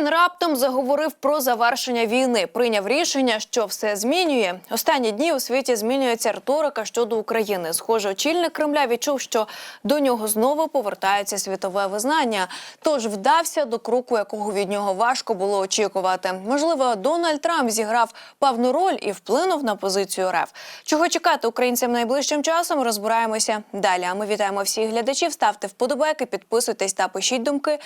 Путін раптом заговорив про завершення війни. Прийняв рішення, що все змінює. Останні дні у світі змінюється риторика щодо України. Схоже, очільник Кремля відчув, що до нього знову повертається світове визнання. Тож вдався до кроку, якого від нього важко було очікувати. Можливо, Дональд Трамп зіграв певну роль і вплинув на позицію РФ. Чого чекати українцям найближчим часом? Розбираємося далі. А ми вітаємо всіх глядачів. Ставте вподобайки, підписуйтесь та пишіть думки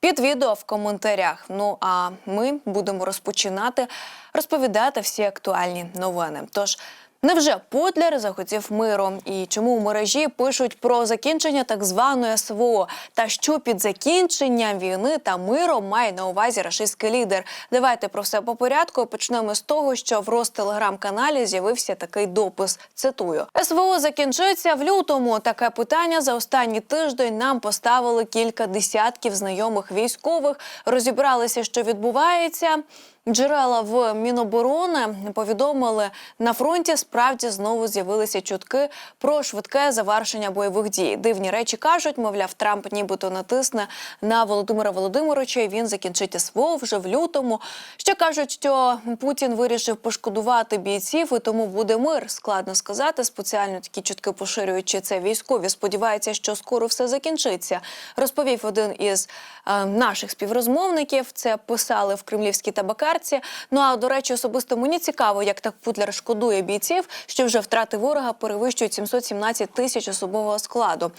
під відео в коментарях. Ну а ми будемо розпочинати розповідати всі актуальні новини. Тож. Невже Потлер захотів миру? І чому у мережі пишуть про закінчення так званої СВО? Та що під закінченням війни та миром має на увазі рашистський лідер? Давайте про все по порядку. Почнемо з того, що в Ростелеграм-каналі з'явився такий допис. Цитую: СВО закінчиться в лютому. Таке питання за останній тиждень нам поставили кілька десятків знайомих військових. Розібралися, що відбувається. Джерела в Міноборони повідомили на фронті. Справді знову з'явилися чутки про швидке завершення бойових дій. Дивні речі кажуть, мовляв, Трамп нібито натисне на Володимира Володимировича. і Він закінчить СВО вже в лютому. Ще кажуть, що Путін вирішив пошкодувати бійців, і тому буде мир. Складно сказати. Спеціально такі чутки поширюючи це військові. Сподіваються, що скоро все закінчиться. Розповів один із е, наших співрозмовників. Це писали в кремлівській табакарці. Ну а до речі, особисто мені цікаво, як так Путлер шкодує бійців, що вже втрати ворога перевищують 717 тисяч особового складу.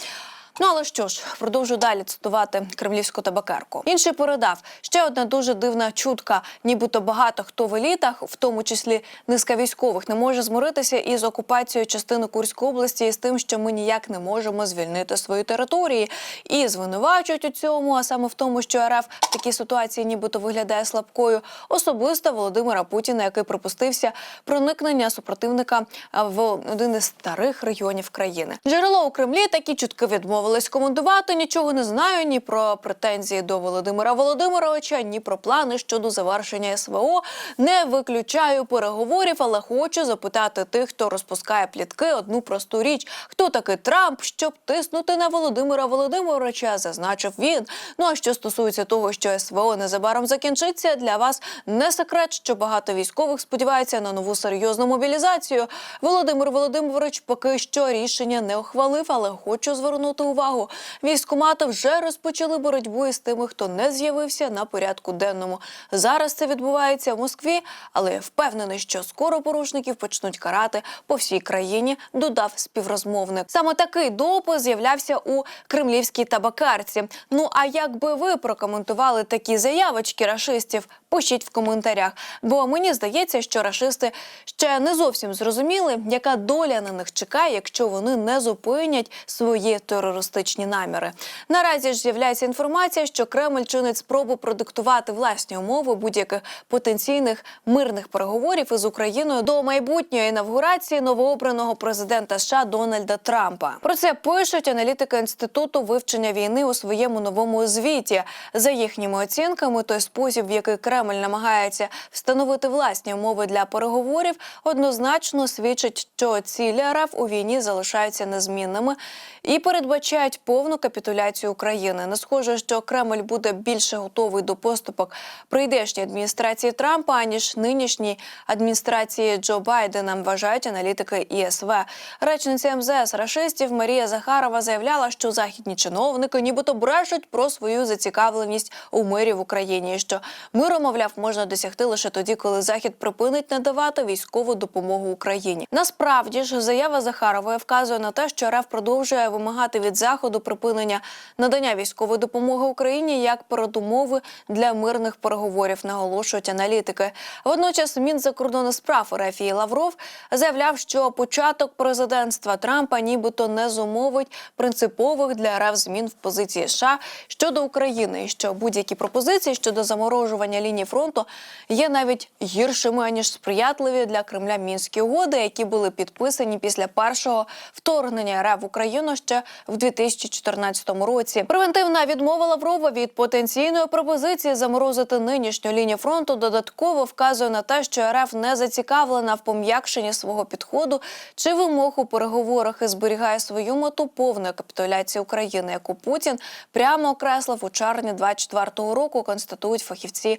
Ну але що ж, продовжу далі цитувати кремлівську табакерку. Інший передав ще одна дуже дивна чутка, нібито багато хто в елітах, в тому числі низка військових, не може змиритися із окупацією частини Курської області і з тим, що ми ніяк не можемо звільнити свої території, і звинувачують у цьому, а саме в тому, що РФ в такій ситуації, нібито виглядає слабкою. Особисто Володимира Путіна, який припустився проникнення супротивника в один із старих регіонів країни. Джерело у Кремлі такі чутки відмовились коментувати. Нічого не знаю ні про претензії до Володимира Володимировича, ні про плани щодо завершення СВО. Не виключаю переговорів, але хочу запитати тих, хто розпускає плітки, одну просту річ: хто такий Трамп, щоб тиснути на Володимира Володимировича, зазначив він. Ну а що стосується того, що СВО незабаром закінчиться, для вас не секрет, що багато військових сподіваються на нову серйозну мобілізацію. Володимир Володимирович поки що рішення не ухвалив, але хочу звернути увагу. Військкомати вже розпочали боротьбу із тими, хто не з'явився на порядку денному. Зараз це відбувається в Москві, але впевнений, що скоро порушників почнуть карати по всій країні. Додав співрозмовник. Саме такий допис з'являвся у кремлівській табакарці. Ну а як би ви прокоментували такі заявочки рашистів? Пишіть в коментарях, бо мені здається, що рашисти ще не зовсім зрозуміли, яка доля на них чекає, якщо вони не зупинять свої терористичні наміри. Наразі ж з'являється інформація, що Кремль чинить спробу продиктувати власні умови будь-яких потенційних мирних переговорів із Україною до майбутньої інавгурації новообраного президента США Дональда Трампа. Про це пишуть аналітики інституту вивчення війни у своєму новому звіті. За їхніми оцінками, той спосіб, в який Кремль намагається встановити власні умови для переговорів, однозначно свідчить, що цілі РФ у війні залишаються незмінними і передбачають повну капітуляцію України. Не схоже, що Кремль буде більше готовий до поступок прийдешньої адміністрації Трампа аніж нинішній адміністрації Джо Байдена. Вважають аналітики ІСВ. Речниця МЗС рашистів Марія Захарова заявляла, що західні чиновники нібито брешуть про свою зацікавленість у мирі в Україні. Що миру, мовляв, можна досягти лише тоді, коли Захід припинить надавати військову допомогу Україні. Насправді ж заява Захарової вказує на те, що РФ продовжує вимагати від заходу припинення надання військової допомоги Україні як передумови для мирних переговорів, наголошують аналітики. Водночас Мінзакордонних справ РФ і Лавров заявляв, що початок президентства Трампа нібито не зумовить принципових для РФ змін в позиції США щодо України, і що будь-які пропозиції щодо заморожування лінії фронту є навіть гіршими ніж сприятливі для Кремля мінські угоди, які були підписані після першого вторгнення РФ в Україну ще в 2014 році. Превентивна відмова Лаврова від потенційної пропозиції заморозити нинішню лінію фронту додатково вказує на те, що РФ не зацікавлена в пом'якшенні свого підходу чи вимог у переговорах і зберігає свою мету повної капітуляції України, яку Путін прямо окреслив у червні 24-го року. Констатують фахівці.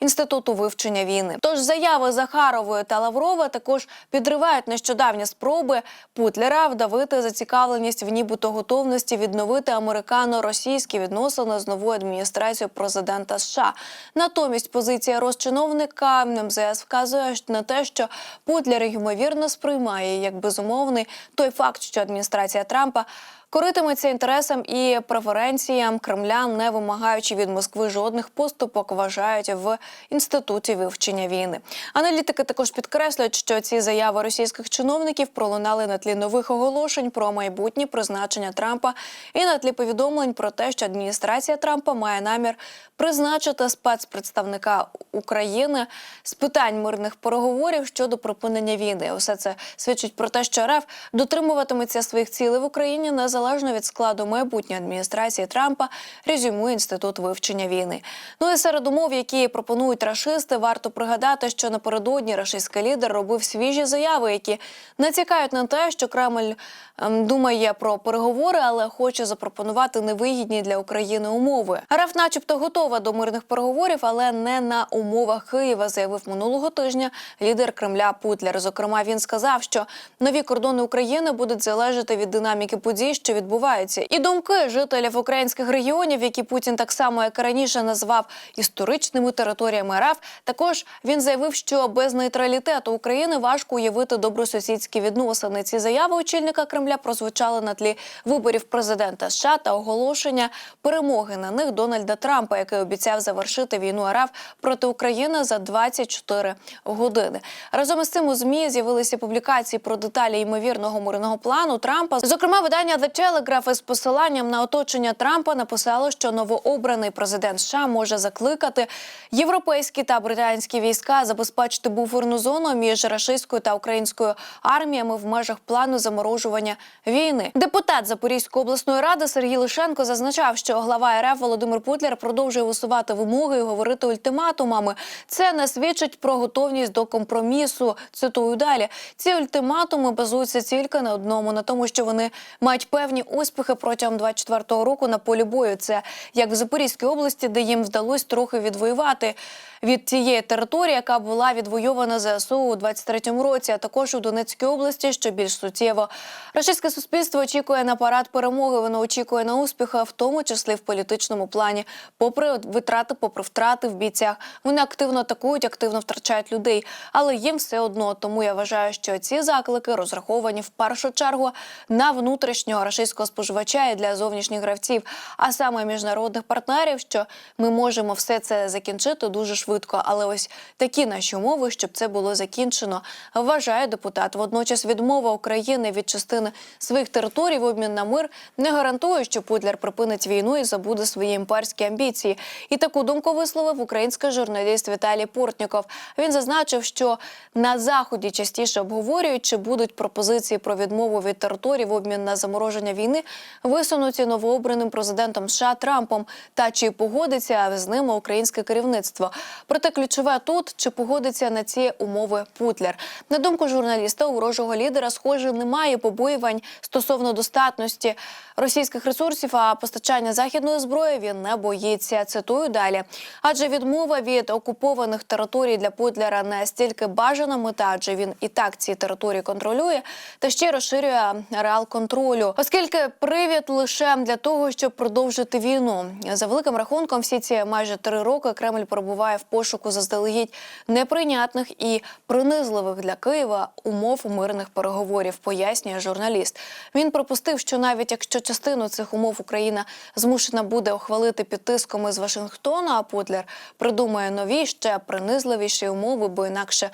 Інституту вивчення війни. Тож заяви Захарової та Лаврова також підривають нещодавні спроби Путлера вдавити зацікавленість в нібито готовності відновити американо-російські відносини з новою адміністрацією президента США. Натомість позиція розчиновника МЗС вказує на те, що Путлер ймовірно сприймає як безумовний той факт, що адміністрація Трампа. Коритиметься інтересам і преференціям Кремля, не вимагаючи від Москви жодних поступок, вважають в інституті вивчення війни. Аналітики також підкреслюють, що ці заяви російських чиновників пролунали на тлі нових оголошень про майбутнє призначення Трампа і на тлі повідомлень про те, що адміністрація Трампа має намір призначити спецпредставника України з питань мирних переговорів щодо припинення війни. Усе це свідчить про те, що РФ дотримуватиметься своїх цілей в Україні незалежно від складу майбутньої адміністрації Трампа. Резюмує інститут вивчення війни. Ну і серед умов, які пропонують рашисти, варто пригадати, що напередодні рашистський лідер робив свіжі заяви, які натякають на те, що Кремль ем, думає про переговори, але хоче запропонувати невигідні для України умови. РФ, начебто, готова до мирних переговорів, але не на умовах Києва, заявив минулого тижня лідер Кремля Путлер. Зокрема, він сказав, що нові кордони України будуть залежати від динаміки подій, що відбуваються, і думки жителів українських регіонів, які Путін так само як і раніше назвав історичними територіями РФ. Також він заявив, що без нейтралітету України важко уявити добросусідські відносини. Ці заяви очільника Кремля прозвучали на тлі виборів президента США та оголошення перемоги на них Дональда Трампа, який обіцяв завершити війну РФ проти України за 24 години. Разом із цим у змі з'явилися публікації про деталі ймовірного мирного плану Трампа. Зокрема, видання The Telegraph із посиланням на оточення Трампа написало, що новообраний президент США може закликати європейські та британські війська забезпечити буферну зону між рашистською та українською арміями в межах плану заморожування війни. Депутат Запорізької обласної ради Сергій Лишенко зазначав, що глава РФ Володимир Путлер продовжує висувати вимоги і говорити ультиматумами. Це не свідчить про готовність до компромісу. Цитую далі. Ці ультиматуми базуються тільки на одному, на тому, що вони мають певні успіхи протягом 24-го року на полі бою. Це як в Запорізькій області, де їм вдалося трохи відвоювати від тієї території, яка була відвойована ЗСУ у 23-му році, а також у Донецькій області, що більш суттєво. Російське суспільство очікує на парад перемоги. Воно очікує на успіхи, в тому числі в політичному плані. Попри витрати, попри втрати в бійцях, вони активно атакують, активно втрачають людей, але їм все одно. Тому я вважаю, що ці заклики розраховані в першу чергу на внутрішнього російського споживача і для зовнішніх гравців, а саме міжнародних партнерів, що ми можемо все це закінчити дуже швидко. Але ось такі наші умови, щоб це було закінчено, вважає депутат. Водночас відмова України від частини своїх територій в обмін на мир не гарантує, що Путлер припинить війну і забуде свої імперські амбіції. І таку думку висловив український журналіст Віталій Портніков. Він зазначив, що на заході частіше обговорюють, чи будуть пропозиції про відмову від територій в обмін на замороження війни висунуті новообраним президентом США Трампом, та чи погодиться з ними українське керівництво. Проте ключове тут чи погодиться на ці умови Путлер. На думку журналіста, у ворожого лідера, схоже, немає побоювань стосовно достатності російських ресурсів, а постачання західної зброї він не боїться. Цитую далі. Адже відмова від окупованих територій для Путлера не стільки бажана мета, адже він і так ці території контролює, та ще розширює реал контролю, оскільки привід лише для того, щоб продовжити війну. За великим рахунком, всі ці майже три роки Кремль перебуває в пошуку заздалегідь неприйнятних і принизливих для Києва умов мирних переговорів, пояснює журналіст. Він пропустив, що навіть якщо частину цих умов Україна змушена буде ухвалити під тиском із Вашингтона, а Путлер придумає нові ще принизливіші умови, бо інакше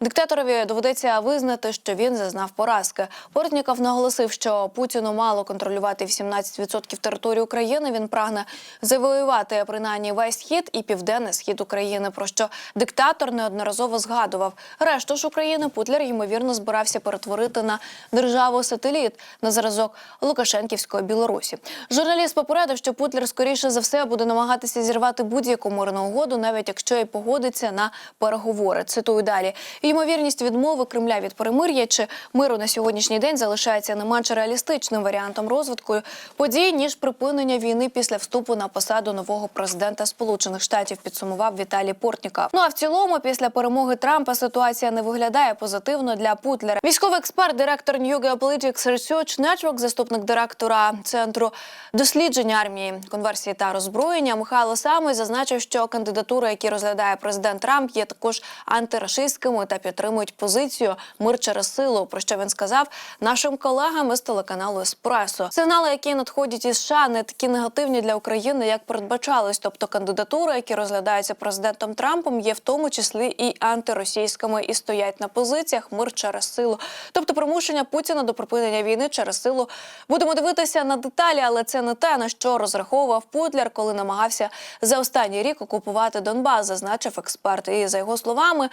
Диктаторові доведеться визнати, що він зазнав поразки. Портніков наголосив, що Путіну мало контролювати 18% території України. Він прагне завоювати принаймні весь схід і південний схід України. Про що диктатор неодноразово згадував. Решту ж України Путлер ймовірно збирався перетворити на державу сателіт на зразок Лукашенківської Білорусі. Журналіст попередив, що Путлер скоріше за все буде намагатися зірвати будь-яку мирну угоду, навіть якщо і погодиться на переговори. Цитую далі. Ймовірність відмови Кремля від перемир'я чи миру на сьогоднішній день залишається не менш реалістичним варіантом розвитку подій ніж припинення війни після вступу на посаду нового президента Сполучених Штатів. Підсумував Віталій Портніков. Ну а в цілому, після перемоги Трампа ситуація не виглядає позитивно для Путлера. Військовий експерт, директор New Geopolitics Research Network, заступник директора центру досліджень армії, конверсії та роззброєння Михайло Самий зазначив, що кандидатури, які розглядає президент Трамп, є також антирашистськими підтримують позицію мир через силу. Про що він сказав нашим колегам із телеканалу Еспресо. Сигнали, які надходять із США, не такі негативні для України, як передбачалось. Тобто кандидатури, які розглядаються президентом Трампом, є в тому числі і антиросійськими і стоять на позиціях мир через силу. Тобто примушення Путіна до припинення війни через силу. Будемо дивитися на деталі, але це не те на що розраховував Путлер, коли намагався за останній рік окупувати Донбас, зазначив експерт. І за його словами,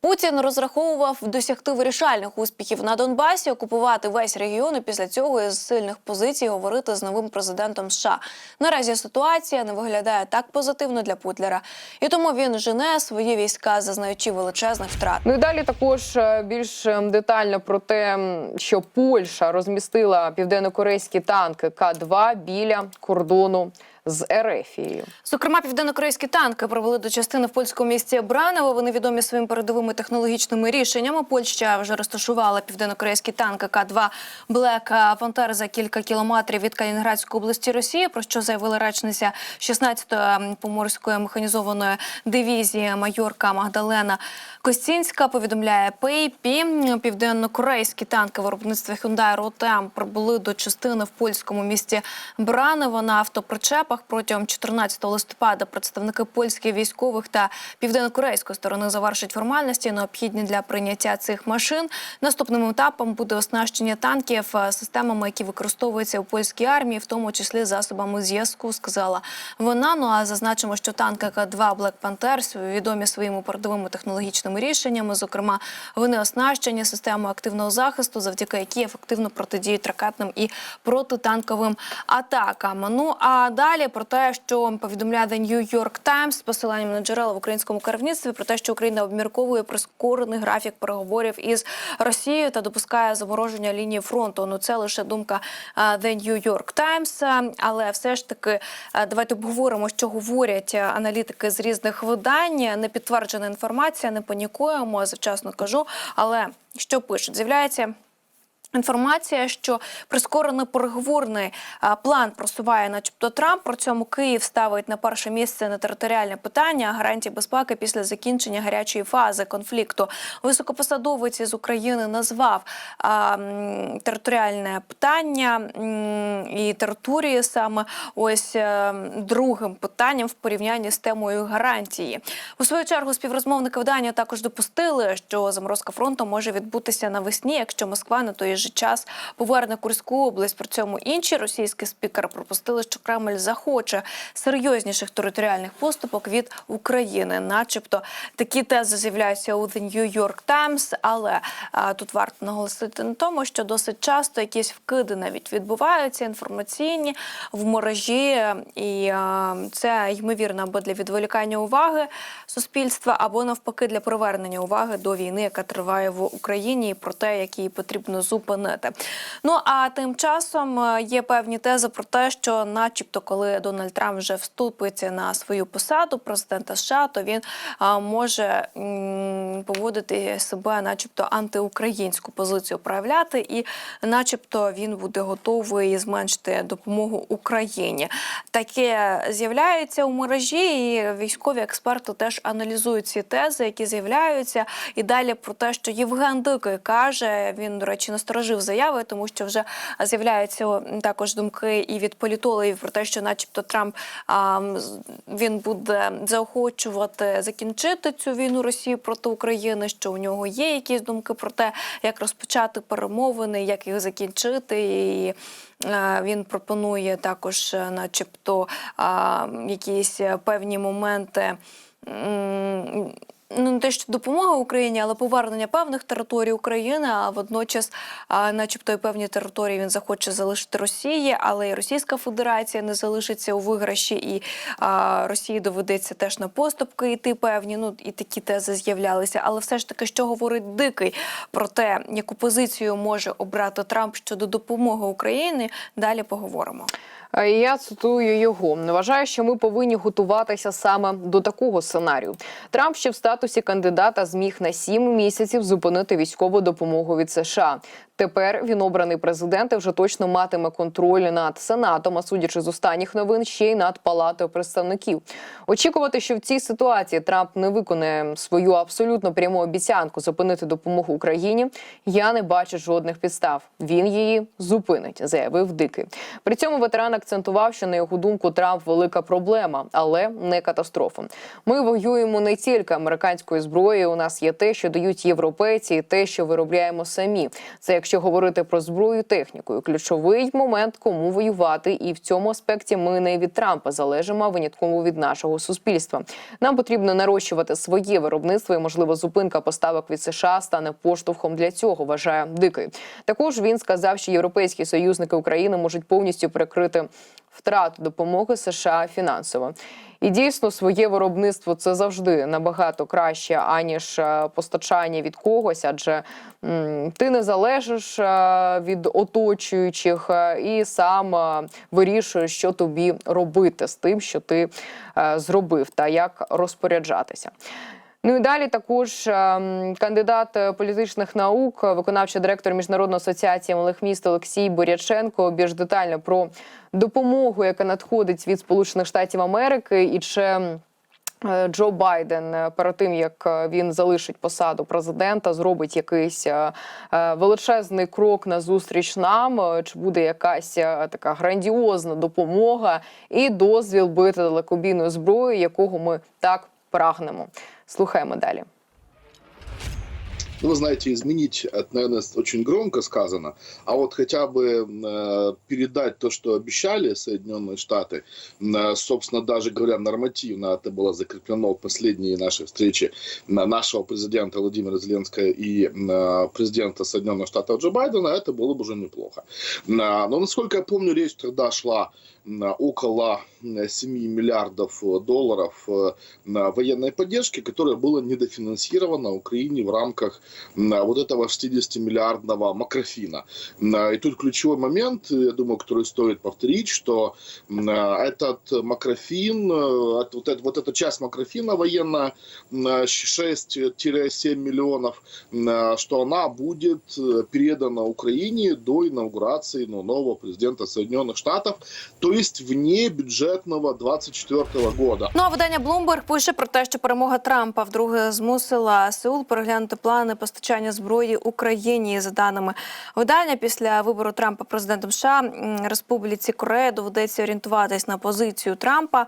Путін розраховував досягти вирішальних успіхів на Донбасі, окупувати весь регіон і після цього із сильних позицій говорити з новим президентом США. Наразі ситуація не виглядає так позитивно для Путлера, і тому він жене свої війська, зазнаючи величезних втрат. Ну і далі також е, більш е, детально про те, що Польща розмістила південнокорейські танки К-2 біля кордону з Ерефією. Зокрема, південнокорейські танки привели до частини в польському місті Браново. Вони відомі своїми передовими технологічними рішеннями. Польща вже розташувала південнокорейські танки К-2 Black Panther за кілька кілометрів від Калінінградської області Росії. Про що заявила речниця 16-ї поморської механізованої дивізії майорка Магдалена Костінська. Повідомляє ПейПі. Південнокорейські танки виробництва Hyundai Rotem прибули до частини в польському місті Браново на автопричепах протягом 14 листопада. Представники польських військових та південнокорейської сторони завершать формальності, необхідні для прийняття цих машин. Наступним етапом буде оснащення танків е, системами, які використовуються у польській армії, в тому числі засобами зв'язку. Сказала вона. Ну а зазначимо, що танки К-2 Black Panther відомі своїми передовими технологічними рішеннями. Зокрема, вони оснащені системою активного захисту, завдяки якій ефективно протидіють ракетним і протитанковим атакам. Ну а далі про те, що повідомляє The New York Times з посиланням на джерела в українському керівництві, про те, що Україна обмірковує прискорений графік переговорів із Росією та допускає замороження лінії фронту. Ну це лише думка The New York Times, але все ж таки давайте обговоримо, що говорять аналітики з різних видань. Не підтверджена інформація, не панікуємо, завчасно кажу. Але що пишуть, з'являється. Інформація, що прискорений переговорний план просуває, начебто Трамп. При цьому Київ ставить на перше місце на територіальне питання гарантії безпеки після закінчення гарячої фази конфлікту. Високопосадовець із України назвав а, територіальне питання і території саме ось е, другим питанням в порівнянні з темою гарантії. У свою чергу співрозмовники видання також допустили, що заморозка фронту може відбутися навесні, якщо Москва на той же час поверне Курську область. При цьому інші російські спікери припустили, що Кремль захоче серйозніших територіальних поступок від України, начебто такі тези з'являються у The New York Times, але а, тут варто наголосити на тому, що досить часто якісь вкиди навіть відбуваються інформаційні в мережі, і а, це ймовірно або для відволікання уваги суспільства, або навпаки для привернення уваги до війни, яка триває в Україні, і про те, як її потрібно зупинити. Ну а тим часом е, є певні тези про те, що, начебто, коли Дональд Трамп вже вступить на свою посаду президента США, то він може поводити себе, начебто, антиукраїнську позицію проявляти, і, начебто, він буде готовий зменшити допомогу Україні. Таке з'являється у мережі, і військові експерти теж аналізують ці тези, які з'являються. І далі про те, що Євген Дикий каже, він, до речі, насторожив заяви, тому що вже з'являються також думки і від політологів про те, що, начебто, Трамп а, він буде заохочувати закінчити цю війну Росії проти України. Що у нього є якісь думки про те, як розпочати перемовини, як їх закінчити. І він пропонує також, е, начебто, якісь певні моменти. Ну, не те, що допомога Україні, але повернення певних територій України, а водночас, начебто, і певні території він захоче залишити Росії, але і Російська Федерація не залишиться у виграші, і а, Росії доведеться теж на поступки йти певні. Ну і такі тези з'являлися. Але все ж таки, що говорить дикий про те, яку позицію може обрати Трамп щодо допомоги Україні, далі поговоримо. Я цитую його. Вважаю, що ми повинні готуватися саме до такого сценарію. Трамп ще в статусі кандидата зміг на сім місяців зупинити військову допомогу від США. Тепер він обраний президент і вже точно матиме контроль над сенатом, а судячи з останніх новин, ще й над палатою представників. Очікувати, що в цій ситуації Трамп не виконає свою абсолютно пряму обіцянку зупинити допомогу Україні. Я не бачу жодних підстав. Він її зупинить, заявив Дикий. При цьому ветеран акцентував, що на його думку Трамп велика проблема, але не катастрофа. Ми воюємо не тільки американською зброєю. У нас є те, що дають європейці, і те, що виробляємо самі. Це якщо говорити про зброю і техніку. Ключовий момент, кому воювати, і в цьому аспекті ми не від Трампа залежимо, винятково від нашого суспільства. Нам потрібно нарощувати своє виробництво, і можливо зупинка поставок від США стане поштовхом для цього. Вважає дикий. Також він сказав, що європейські союзники України можуть повністю перекрити втрату допомоги США фінансово. І дійсно своє виробництво це завжди набагато краще аніж е, постачання від когось, адже ти не залежиш е, від оточуючих е, і сам вирішуєш, що тобі робити з тим, що ти зробив, та як розпоряджатися. Ну і далі також ем, кандидат е, політичних наук, е, виконавчий директор міжнародної асоціації малих міст Олексій Буряченко більш детально про допомогу, яка надходить від Сполучених Штатів Америки, і чи е, Джо Байден перед тим як він залишить посаду президента, зробить якийсь величезний крок на зустріч нам, чи буде якась така грандіозна допомога і дозвіл бити далекобійною зброєю, якого ми так прагнемо. Слухаємо далі. Ну, вы знаете, изменить, это, наверное, очень громко сказано, а вот хотя бы э, передать то, что обещали Соединенные Штаты, э, собственно, даже говоря, нормативно это было закреплено в последней нашей встрече на нашего президента Владимира Зеленского и э, президента Соединенных Штатов Джо Байдена, это было бы уже неплохо. Э, но, насколько я помню, речь тогда шла около э, 7 миллиардов долларов военной поддержки, которая была недофинансирована Украине в рамках вот этого 60-миллиардного макрофина. И тут ключевой момент, я думаю, который стоит повторить, что этот макрофин, э, от- вот, это, вот эта часть макрофина военная, м, 6-7 миллионов, м, что она будет э, передана Украине до инаугурации ну, нового президента Соединенных Штатов, то есть вне бюджетного 24 года. Ну а видання Bloomberg пише про те, що перемога Трампа вдруге змусила Сеул переглянути плани постачання зброї Україні. За даними видання, після вибору Трампа президентом США Республіці Корея доведеться орієнтуватись на позицію Трампа.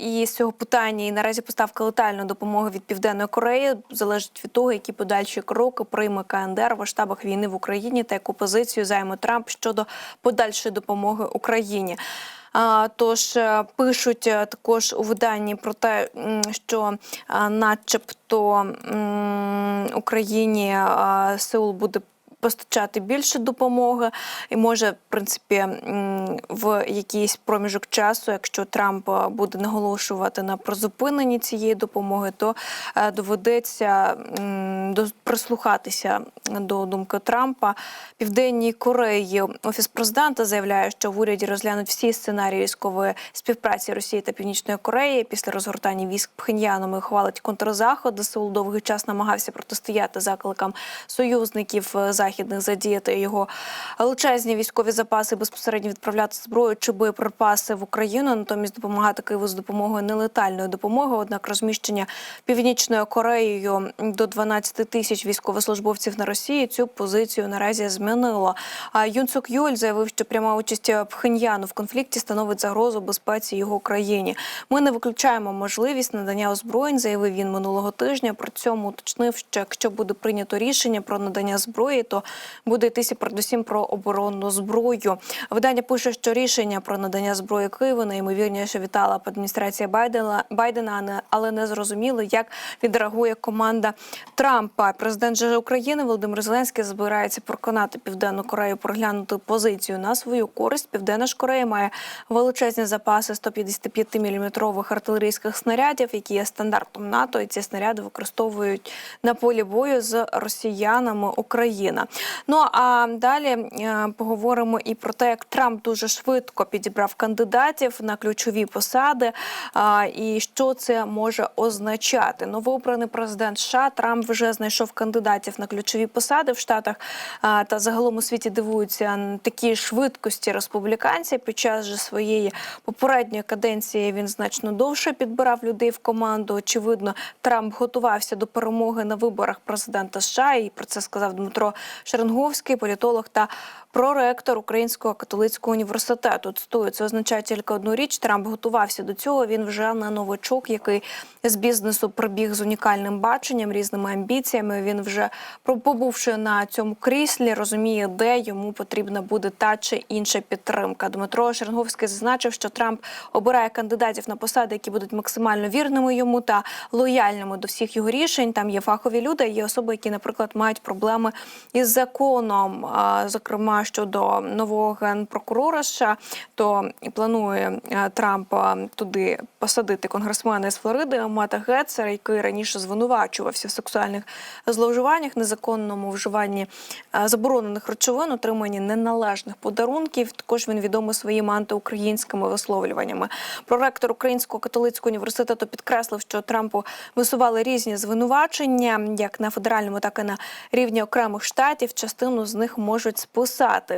І з цього питання і наразі поставка летальної допомоги від Південної Кореї залежить від того, які подальші кроки прийме КНДР в масштабах війни в Україні та яку позицію займе Трамп щодо подальшої допомоги Україні. Тож е, пишуть е, також у виданні про те, що е, начебто Україні Сеул буде. Постачати більше допомоги, і може, в принципі, в якийсь проміжок часу, якщо Трамп е, буде наголошувати на призупиненні цієї допомоги, то е, доведеться до- прислухатися до думки Трампа. Південній Кореї офіс президента заявляє, що в уряді розглянуть всі сценарії військової співпраці Росії та Північної Кореї після розгортання військ Пхеньяном і ухвалить контрзаходи. Сеул довгий час намагався протистояти закликам союзників е, західних задіяти його величезні військові запаси безпосередньо відправляти зброю чи боєприпаси в Україну, натомість допомагати Києву з допомогою нелетальної допомоги. Однак розміщення північною Кореєю до 12 тисяч військовослужбовців на Росії цю позицію наразі змінило. А Юн Сук Юль заявив, що пряма участь Пхеньяну в конфлікті становить загрозу безпеці його країні. Ми не виключаємо можливість надання озброєнь, заявив він минулого тижня. При цьому уточнив, що якщо буде прийнято рішення про надання зброї, то буде йтися передусім про оборонну зброю. Видання пише, що рішення про надання зброї Києву найімовірніше вітала б адміністрація Байдена, Байдена, але не зрозуміло, як відреагує команда Трампа. Президент же України Володимир Зеленський збирається переконати Південну Корею проглянути позицію на свою користь. Південна ж Корея має величезні запаси 155 мм артилерійських снарядів, які є стандартом НАТО, і ці снаряди використовують на полі бою з росіянами Україна. Ну а далі е, поговоримо і про те, як Трамп дуже швидко підібрав кандидатів на ключові посади, і що це може означати. Новообраний президент США Трамп вже знайшов кандидатів на ключові посади в Штатах та загалом у світі дивуються такі швидкості республіканців. Під час же своєї попередньої каденції він значно довше підбирав людей в команду. Очевидно, Трамп готувався до перемоги на виборах президента США. І про це сказав Дмитро Шеренговський, політолог та проректор Українського католицького університету. Цитую, це означає тільки одну річ. Трамп готувався до цього. Він вже не новачок, який з бізнесу прибіг з унікальним баченням, різними амбіціями. Він вже побувши на цьому кріслі, розуміє, де йому потрібна буде та чи інша підтримка. Дмитро Шеренговський зазначив, що Трамп обирає кандидатів на посади, які будуть максимально вірними йому та лояльними до всіх його рішень. Там є фахові люди, є особи, які, наприклад, мають проблеми із законом, зокрема щодо нового генпрокурора США, то планує е, Трамп туди посадити конгресмена з Флориди Мата Гетцера, який раніше звинувачувався в сексуальних зловживаннях, незаконному вживанні е, заборонених речовин, отриманні неналежних подарунків. Також він відомий своїми антиукраїнськими висловлюваннями. Проректор Українського католицького університету підкреслив, що Трампу висували різні звинувачення, як на федеральному, так і на рівні окремих штатів. Частину з них можуть списати.